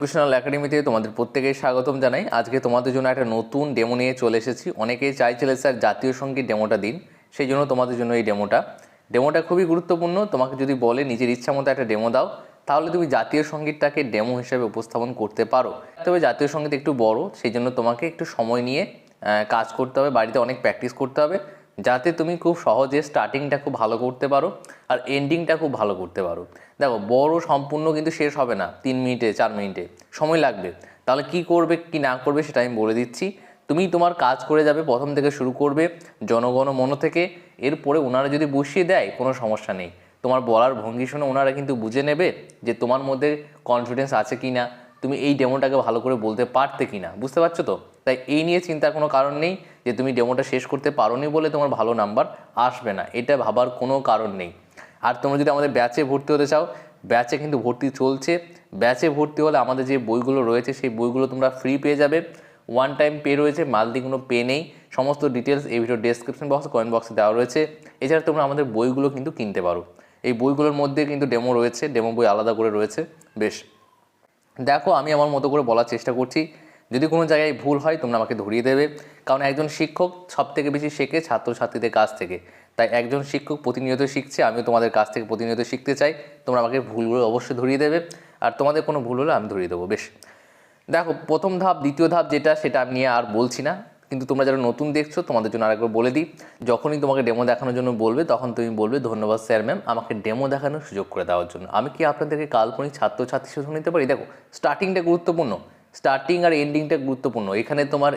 Professional একাডেমিতে তোমাদের প্রত্যেকেই স্বাগতম জানাই। আজকে তোমাদের জন্য একটা নতুন ডেমো নিয়ে চলে এসেছি। অনেকেই চাইছিলে, স্যার, জাতীয় সংগীত ডেমোটা দিন। সেই জন্য তোমাদের জন্য এই ডেমোটা ডেমোটা খুবই গুরুত্বপূর্ণ। তোমাকে যদি বলে নিজের ইচ্ছা মতো একটা ডেমো দাও, তাহলে তুমি জাতীয় সঙ্গীতটাকে ডেমো হিসেবে উপস্থাপন করতে পারো। তবে জাতীয় সংগীত একটু বড়, সেই জন্য তোমাকে একটু সময় নিয়ে কাজ করতে হবে। বাড়িতে অনেক প্র্যাকটিস করতে হবে। যাতে তুমি খুব সহজে স্টার্টিংটা খুব ভালো করতে পারো আর এন্ডিংটা খুব ভালো করতে পারো। দেখো, বড় সম্পূর্ণ কিন্তু শেষ হবে না, তিন মিনিটে, চার মিনিটে। সময় লাগবে। তাহলে কি করবে, কি না করবে সেটা আমি বলে দিচ্ছি। তুমি তোমার কাজ করে যাবে, প্রথম থেকে শুরু করবে জনগণ মন থেকে। এরপরে ওনারা যদি বসিয়ে দেয়, কোনো সমস্যা নেই। তোমার বলার ভঙ্গি শুনে ওনারা কিন্তু বুঝে নেবে যে তোমার মধ্যে কনফিডেন্স আছে কি না তুমি এই ডেমোটাকে ভালো করে বলতে পারতে কি না বুঝতে পারছ তো? তাই এই নিয়ে চিন্তার কোনো কারণ নেই যে তুমি ডেমোটা শেষ করতে পারোনি বলে তোমার ভালো নাম্বার আসবে না। এটা ভাবার কোনো কারণ নেই। আর তোমরা যদি আমাদের ব্যাচে ভর্তি হতে চাও, ব্যাচে কিন্তু ভর্তি চলছে। ব্যাচে ভর্তি হলে আমাদের যে বইগুলো রয়েছে, সেই বইগুলো তোমরা ফ্রি পেয়ে যাবে। ওয়ান টাইম পে রয়েছে মালদি কোনো পে নেই। সমস্ত ডিটেলস এই ভিডিও ডেসক্রিপশন বক্স কমেন্ট বক্সে দেওয়া রয়েছে। এছাড়া তোমরা আমাদের বইগুলো কিন্তু কিনতে পারো। এই বইগুলোর মধ্যে কিন্তু ডেমো রয়েছে ডেমো বই আলাদা করে রয়েছে। বেশ। দেখো, আমি আমার মতো করে বলার চেষ্টা করছি। যদি কোনো জায়গায় ভুল হয়, তোমরা আমাকে ধরিয়ে দেবে। কারণ একজন শিক্ষক সব থেকে বেশি শেখে ছাত্রছাত্রীদের কাছ থেকে। তাই একজন শিক্ষক প্রতিনিয়ত শিখছে, আমিও তোমাদের কাছ থেকে প্রতিনিয়ত শিখতে চাই। তোমরা আমাকে ভুলগুলো অবশ্যই ধরিয়ে দেবে। আর তোমাদের কোনো ভুল হলে আমি ধরিয়ে দেবো, বেশ। দেখো, প্রথম ধাপ, দ্বিতীয় ধাপ যেটা, সেটা আমি নিয়ে আর বলছি না। কিন্তু তোমরা যারা নতুন দেখছ, তোমাদের জন্য আরেকবার বলে দিই। যখনই তোমাকে ডেমো দেখানোর জন্য বলবে, তখন তুমি বলবে, ধন্যবাদ স্যার ম্যাম আমাকে ডেমো দেখানোর সুযোগ করে দেওয়ার জন্য। আমি কি আপনাদেরকে কাল্পনিক ছাত্রছাত্রী শুধু নিতে পারি? দেখো স্টার্টিংটা গুরুত্বপূর্ণ। স্টার্টিং আর এন্ডিংটা গুরুত্বপূর্ণ। এখানে তোমার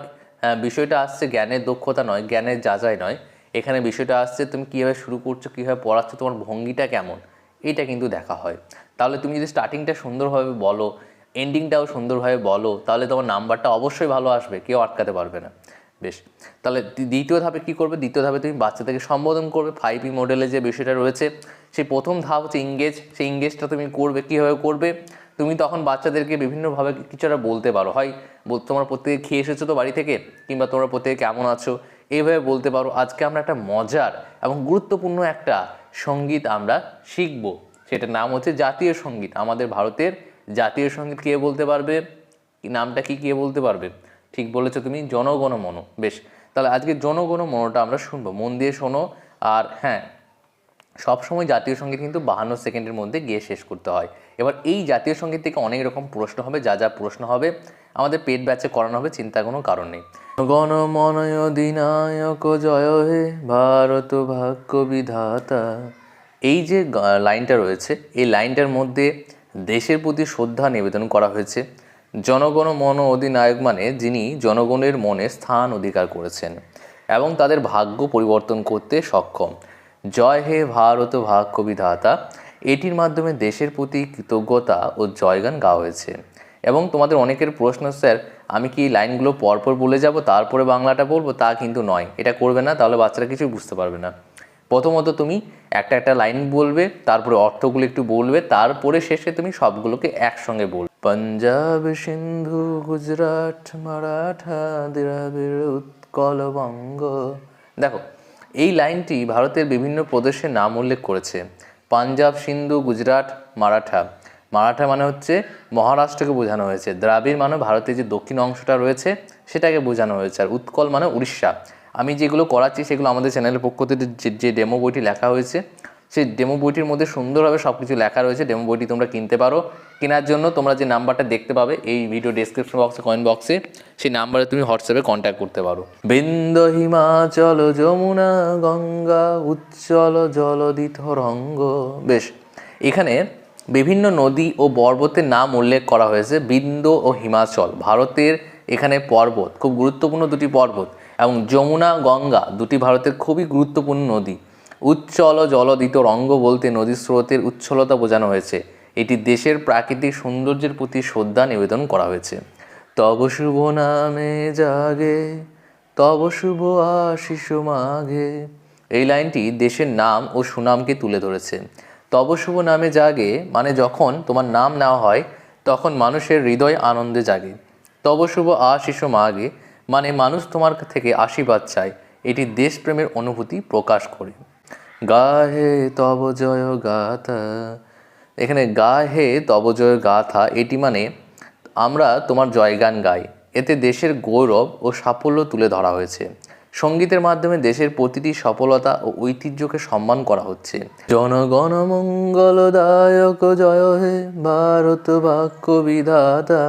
বিষয়টা আসছে জ্ঞানের দক্ষতা নয়, জ্ঞানের যাচাই নয়। এখানে বিষয়টা আসছে তুমি কীভাবে শুরু করছ, কীভাবে পড়াচ্ছ, তোমার ভঙ্গিটা কেমন, এটা কিন্তু দেখা হয়। তাহলে তুমি যদি স্টার্টিংটা সুন্দরভাবে বলো এন্ডিংটাও সুন্দরভাবে বলো, তাহলে তোমার নাম্বারটা অবশ্যই ভালো আসবে, কেউ আটকাতে পারবে না। বেশ, তাহলে দ্বিতীয় ধাপে কী করবে? দ্বিতীয় ধাপে তুমি বাচ্চাদেরকে সম্বোধন করবে ফাইভ ই মডেলে যে বিষয়টা রয়েছে, সেই প্রথম ধাপ হচ্ছে ইংগেজ সেই ইংগেজটা তুমি করবে, কীভাবে করবে? তুমি তখন বাচ্চাদেরকে বিভিন্নভাবে কিছু একটা বলতে পারো। হয় তোমরা প্রত্যেকে খেয়ে এসেছ তো বাড়ি থেকে? কিংবা তোমরা প্রত্যেকে কেমন আছো? এইভাবে বলতে পারো। আজকে আমরা একটা মজার এবং গুরুত্বপূর্ণ একটা সংগীত আমরা শিখব। সেটার নাম হচ্ছে জাতীয় সংগীত। আমাদের ভারতের জাতীয় সংগীত কে বলতে পারবে? নামটা কি, কে বলতে পারবে? ঠিক বলেছ তুমি, জনগণ মন। বেশ, তাহলে আজকে জনগণ মনটা আমরা শুনব। মন দিয়ে শোনো। আর হ্যাঁ সবসময় জাতীয় সংগীত কিন্তু বাহান্ন সেকেন্ডের মধ্যে গিয়ে শেষ করতে হয়। এবার এই জাতীয় সংগীত থেকে অনেক রকম প্রশ্ন হবে, যা যা প্রশ্ন হবে, আমাদের পেট ব্যাচে করানো হবে, চিন্তার কোনো কারণ নেই। গণ মনয় জয় হে ভারত ভাগ্য বিধাতা। এই যে লাইনটা রয়েছে, এই লাইনটার মধ্যে দেশের প্রতি শ্রদ্ধা নিবেদন করা হয়েছে। জনগণ মন অধিনায়ক মানে যিনি জনগণের মনে স্থান অধিকার করেছেন এবং তাদের ভাগ্য পরিবর্তন করতে সক্ষম। জয় হে ভারত ভাগ্য বিধাতা এটির মাধ্যমে দেশের প্রতি কৃতজ্ঞতা ও জয়গান গাওয়া হয়েছে। এবং তোমাদের অনেকের প্রশ্ন, স্যার, আমি কি লাইনগুলো পরপর বলে যাব, তারপরে বাংলাটা বলব? তা কিন্তু নয়। এটা করবে না, তাহলে বাচ্চারা কিছুই বুঝতে পারবে না। প্রথমত তুমি একটা একটা লাইন বলবে, তারপরে অর্থগুলো একটু বলবে, তারপরে শেষে তুমি সবগুলোকে একসঙ্গে বলবে। পাঞ্জাব সিন্ধু, গুজরাট, মারাঠা, দ্রাবিড় উৎকল বঙ্গ দেখো এই লাইনটি ভারতের বিভিন্ন প্রদেশের নাম উল্লেখ করেছে। পাঞ্জাব, সিন্ধু, গুজরাট, মারাঠা। মারাঠা মানে হচ্ছে মহারাষ্ট্রকে বোঝানো হয়েছে। দ্রাবিড় মানে ভারতের যে দক্ষিণ অংশটা রয়েছে, সেটাকে বোঝানো হয়েছে। আর উৎকল মানে উড়িষ্যা। আমি যেগুলো করাচ্ছি সেগুলো আমাদের চ্যানেলের পক্ষ থেকে যে- ডেমো বইটি লেখা হয়েছে সেই ডেমো বইটির মধ্যে সুন্দরভাবে সব কিছু লেখা রয়েছে। ডেমো বইটি তোমরা কিনতে পারো। কেনার জন্য তোমরা যে নাম্বারটা দেখতে পাবে এই ভিডিও ডেসক্রিপশন বক্সে কমেন্ট বক্সে সেই নাম্বারে তুমি হোয়াটসঅ্যাপে কন্ট্যাক্ট করতে পারো। বৃন্দ হিমাচল যমুনা গঙ্গা উচ্চল জলদিত রঙ্গ। বেশ, এখানে বিভিন্ন নদী ও পর্বতের নাম উল্লেখ করা হয়েছে, বিন্দ ও হিমাচল। ভারতের এখানে পর্বত, খুব গুরুত্বপূর্ণ দুটি পর্বত এবং যমুনা, গঙ্গা দুটি ভারতের খুবই গুরুত্বপূর্ণ নদী। উচ্চল জলদিত রঙ্গ বলতে নদীর স্রোতের উচ্ছলতা বোঝানো হয়েছে। এটি দেশের প্রাকৃতিক সৌন্দর্যের প্রতি শ্রদ্ধা নিবেদন করা হয়েছে। তব শুভ নামে জাগে, তব শুভ আশিস মাঘে এই লাইনটি দেশের নাম ও সুনামকে তুলে ধরেছে। তব শুভ নামে জাগে মানে যখন তোমার নাম নেওয়া হয়, তখন মানুষের হৃদয় আনন্দে জাগে। তব শুভ আশিস মাগে মানে মানুষ তোমার থেকে আশীর্বাদ চায়। এটি দেশপ্রেমের অনুভূতি প্রকাশ করে। গাহে তব জয় গাথা। এখানে গাহে তব জয় গাথা, এটি মানে আমরা তোমার জয়গান গাই। এতে দেশের গৌরব ও সাফল্য তুলে ধরা হয়েছে। সঙ্গীতের মাধ্যমে দেশের প্রতিটি সফলতা ও ঐতিহ্যকে সম্মান করা হচ্ছে। জনগণ মঙ্গলদায়ক জয় হে ভারত বাক্য বিধাতা।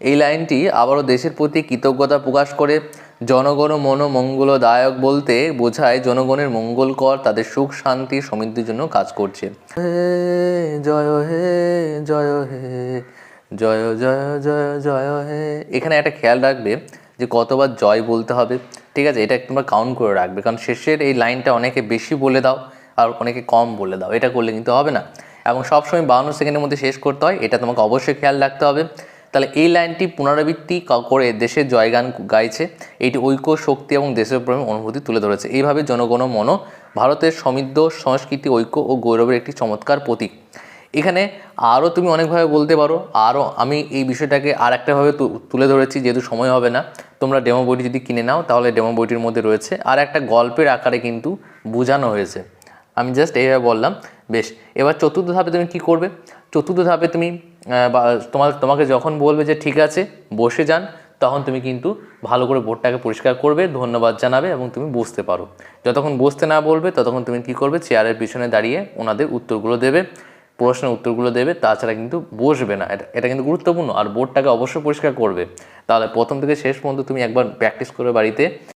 এই লাইনটি আবারও দেশের প্রতি কৃতজ্ঞতা প্রকাশ করে জনগণ মন মঙ্গলদায়ক বলতে বোঝায় জনগণের মঙ্গলকর তাদের সুখ, শান্তি, সমৃদ্ধির জন্য কাজ করছে। হে, জয় হে জয় হে, জয় জয় জয় জয়, হে। এখানে একটা খেয়াল রাখবে যে কতবার জয় বলতে হবে। ঠিক আছে, এটা তোমরা কাউন্ট করে রাখবে। কারণ শেষের এই লাইনটা অনেকে বেশি বলে দাও আর অনেকে কম বলে দাও। এটা করলে কিন্তু হবে না। এবং সবসময় বাউন্ন সেকেন্ডের মধ্যে শেষ করতে হয়, এটা তোমাকে অবশ্যই খেয়াল রাখতে হবে। তাহলে এই লাইনটি পুনরাবৃত্তি করে দেশের জয়গান গাইছে। এটি ঐক্য, শক্তি এবং দেশের প্রেম অনুভূতি তুলে ধরেছে। এইভাবে জনগণ মন ভারতের সমৃদ্ধ সংস্কৃতি, ঐক্য ও গৌরবের একটি চমৎকার প্রতীক। এখানে আরও তুমি অনেকভাবে বলতে পারো। আরও আমি এই বিষয়টাকে আর একটাভাবে তুলে ধরেছি, যেহেতু সময় হবে না। তোমরা ডেমো বইটি যদি কিনে নাও, তাহলে ডেমো বইটির মধ্যে রয়েছে। আর একটা গল্পের আকারে কিন্তু বোঝানো হয়েছে। আমি জাস্ট এইভাবে বললাম, বেশ। এবার চতুর্থ ধাপে তুমি কি করবে? চতুর্থ ধাপে তুমি তোমার, তোমাকে যখন বলবে যে ঠিক আছে, বসে যান, তখন তুমি কিন্তু ভালো করে বোর্ডটাকে পরিষ্কার করবে, ধন্যবাদ জানাবে এবং তুমি বসতে পারো। যতক্ষণ বসতে না বলবে, ততক্ষণ তুমি কি করবে? চেয়ারের পিছনে দাঁড়িয়ে ওনাদের উত্তরগুলো দেবে, প্রশ্নের উত্তরগুলো দেবে, তাছাড়া কিন্তু বসবে না। এটা এটা কিন্তু গুরুত্বপূর্ণ। আর বোর্ডটাকে অবশ্যই পরিষ্কার করবে। তাহলে প্রথম থেকে শেষ পর্যন্ত তুমি একবার প্র্যাকটিস করে বাড়িতে